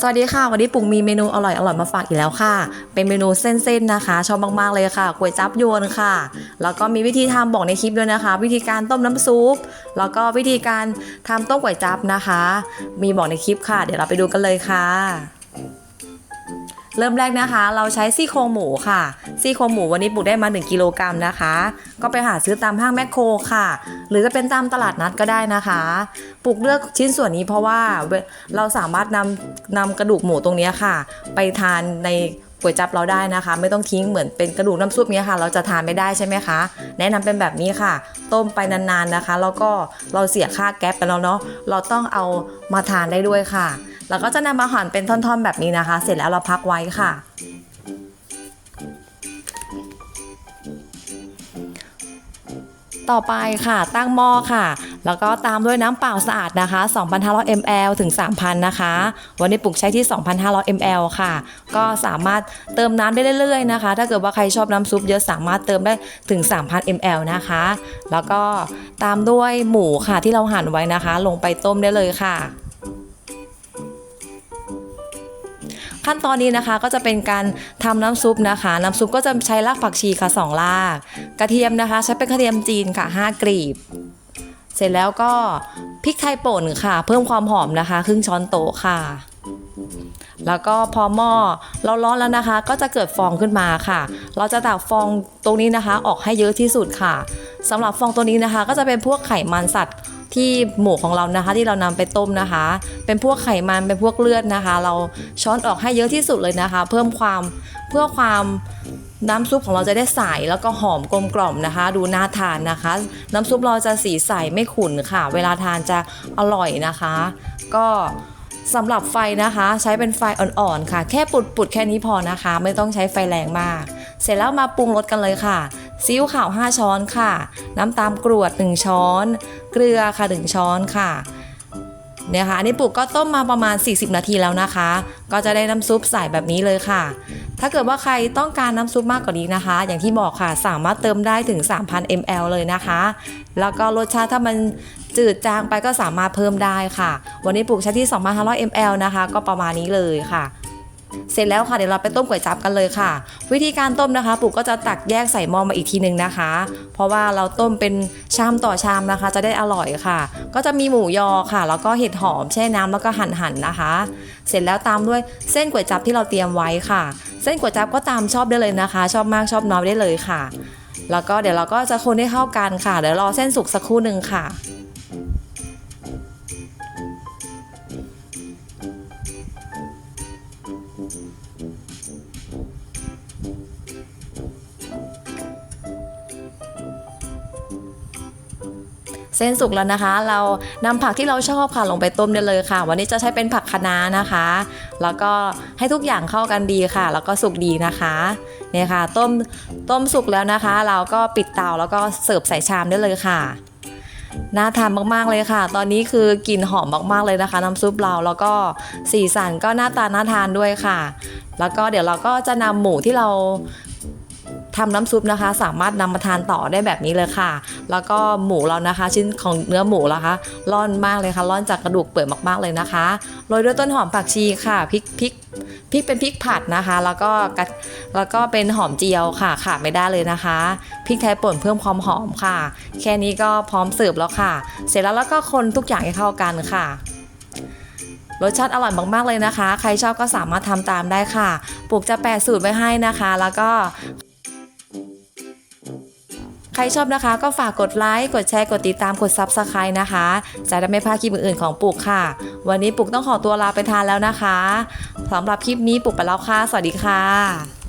สวัสดีค่ะวันนี้ปุ๋งมีเมนูอร่อยอร่อยมาฝากอีกแล้วค่ะ เป็นเมนูเส้นๆนะคะ ชอบมากๆเลยค่ะก๋วยจับยวนค่ะ แล้วก็มีวิธีทำบอกในคลิปด้วยนะคะ วิธีการต้มน้ำซุปแล้วก็วิธีการทำต้มก๋วยจับนะคะ มีบอกในคลิปค่ะ เดี๋ยวเราไปดูกันเลยค่ะ เริ่มแรกนะคะ เราใช้ซี่โครงหมูค่ะ ซี่โครงหมูวันนี้ปลูกได้มา 1 กิโลกรัมนะคะ ก็ไปหาซื้อตามห้างแมคโครค่ะ หรือจะเป็นตามตลาดนัดก็ได้นะคะปลูกเลือกชิ้นส่วนนี้เพราะว่าเราสามารถนำนำกระดูกหมูตรงนี้ค่ะ ไปทานในก๋วยจับเราได้นะคะ ไม่ต้องทิ้งเหมือนเป็นกระดูกน้ำซุปเนี้ยค่ะ เราจะทานไม่ได้ใช่ไหมคะ แนะนำเป็นแบบนี้ค่ะ ต้มไปนานๆนะคะ แล้วก็เราเสียค่าแก๊ปไปแล้วเนาะเราต้องเอามาทานได้ด้วยค่ะ แล้วก็จะนำมาหั่นเป็นท่อนๆแบบนี้นะคะ เสร็จแล้วเราพักไว้ค่ะ ต่อไปค่ะ ตั้งหม้อค่ะ แล้วก็ตามด้วยน้ำเปล่าสะอาดนะคะ 2,500 ml ถึง 3,000 นะคะ วันนี้ปลุกใช้ที่ 2,500 ml ค่ะ ก็สามารถเติมน้ำได้เรื่อยๆนะคะ ถ้าเกิดว่าใครชอบน้ำซุปเยอะสามารถเติมได้ถึง 3,000 ml นะคะ แล้วก็ตามด้วยหมูค่ะที่เราหั่นไว้นะคะ ลงไปต้มได้เลยค่ะ ขั้นตอนนี้นะคะก็จะเป็นการทำน้ำซุปนะคะ น้ำซุปก็จะใช้รากผักชีค่ะ2ราก กระเทียมนะคะ ใช้เป็นกระเทียมจีนค่ะ 5กลีบ เสร็จแล้วก็พริกไทยป่นค่ะ เพิ่มความหอมนะคะ ครึ่งช้อนโต๊ะค่ะ แล้วก็พอหม้อเราร้อนแล้วนะคะ ก็จะเกิดฟองขึ้นมาค่ะ เราจะตักฟองตรงนี้นะคะ ออกให้เยอะที่สุดค่ะสำหรับฟองตัวนี้นะคะ ก็จะเป็นพวกไขมันสัตว์ ที่หมูของเรานะคะที่เรานำไปต้มนะคะ เป็นพวกไขมันเป็นพวกเลือดนะคะ เราช้อนออกให้เยอะที่สุดเลยนะคะ เพิ่มความเพื่อความน้ำซุปของเราจะได้ใสแล้วก็หอมกลมกล่อมนะคะ ดูน่าทานนะคะ น้ำซุปเราจะสีใสไม่ขุ่นค่ะ เวลาทานจะอร่อยนะคะ ก็สำหรับไฟนะคะ ใช้เป็นไฟอ่อนๆค่ะ แค่ปุดๆแค่นี้พอนะคะ ไม่ต้องใช้ไฟแรงมาก เสร็จแล้วมาปรุงรสกันเลยค่ะ ซีอิ๊วขาว 5 ช้อนค่ะ น้ำตาลกรวด 1 ช้อน เกลือค่ะ 1 ช้อนค่ะเนี่ยค่ะอันนี้ปลูกก็ต้มมาประมาณ 40 นาทีแล้วนะคะ ก็จะได้น้ำซุปใส่แบบนี้เลยค่ะ ถ้าเกิดว่าใครต้องการน้ำซุปมากกว่านี้นะคะ อย่างที่บอกค่ะสามารถเติมได้ถึง 3,000 ml เลยนะคะ แล้วก็รสชาติถ้ามันจืดจางไปก็สามารถเพิ่มได้ค่ะ วันนี้ปลูกใช้ที่ 2,500 ml นะคะ ก็ประมาณนี้เลยค่ะ เสร็จแล้วค่ะเดี๋ยวเราไปต้มก๋วยจั๊บกันเลยค่ะ วิธีการต้มนะคะ ปู่ก็จะตักแยกใส่หม้อมาอีกทีหนึ่งนะคะ เพราะว่าเราต้มเป็นชามต่อชามนะคะ จะได้อร่อยค่ะ ก็จะมีหมูยอค่ะ แล้วก็เห็ดหอมแช่น้ำแล้วก็หั่นๆนะคะ เสร็จแล้วตามด้วยเส้นก๋วยจั๊บที่เราเตรียมไว้ค่ะ เส้นก๋วยจั๊บก็ตามชอบได้เลยนะคะ ชอบมากชอบน้อยได้เลยค่ะ แล้วก็เดี๋ยวเราก็จะคนให้เข้ากันค่ะ เดี๋ยวรอเส้นสุกสักครู่หนึ่งค่ะ เส้นสุกแล้วนะคะ เรานำผักที่เราชอบค่ะลงไปต้มได้เลยค่ะ วันนี้จะใช้เป็นผักคะน้านะคะ แล้วก็ให้ทุกอย่างเข้ากันดีค่ะ แล้วก็สุกดีนะคะเนี่ยค่ะ ต้มต้มสุกแล้วนะคะ เราก็ปิดเตาแล้วก็เสิร์ฟใส่ชามได้เลยค่ะน่าทานมากๆเลยค่ะ ตอนนี้คือกลิ่นหอมมากๆเลยนะคะ น้ำซุปเราแล้วก็สีสันก็หน้าตาน่าทานด้วยค่ะ แล้วก็เดี๋ยวเราก็จะนำหมูที่เรา ทำน้ำซุปนะคะ สามารถนำมาทานต่อได้แบบนี้เลยค่ะ แล้วก็หมูเรานะคะ ชิ้นของเนื้อหมูละคะร่อนมากเลยค่ะร่อนจากกระดูกเปื่อยมาก ๆเลยนะคะโรยด้วยต้นหอมผักชีค่ะพริกพริกพริกเป็นพริกผัดนะคะ แล้วก็แล้วก็เป็นหอมเจียวค่ะขาดไม่ได้เลยนะคะพริกไทยป่นเพิ่มความหอมค่ะ แค่นี้ก็พร้อมเสิร์ฟแล้วค่ะ เสร็จแล้วแล้วก็คนทุกอย่างให้เข้ากันค่ะรสชาติอร่อยมาก ๆ เลยนะคะ ใครชอบก็สามารถทำตามได้ค่ะ ปลูกจะแปะสูตรไว้ให้นะคะ แล้วก็ ใครชอบนะคะ ก็ฝากกดไลค์ กดแชร์ กดติดตาม กดซับสไคร b e นะคะ จะได้ไม่พลาดคลิปอื่นๆของปุกค่ะ วันนี้ปุกต้องขอตัวลาไปทานแล้วนะคะสำหรับคลิปนี้ปุกไปแล้วค่ะ สวัสดีค่ะ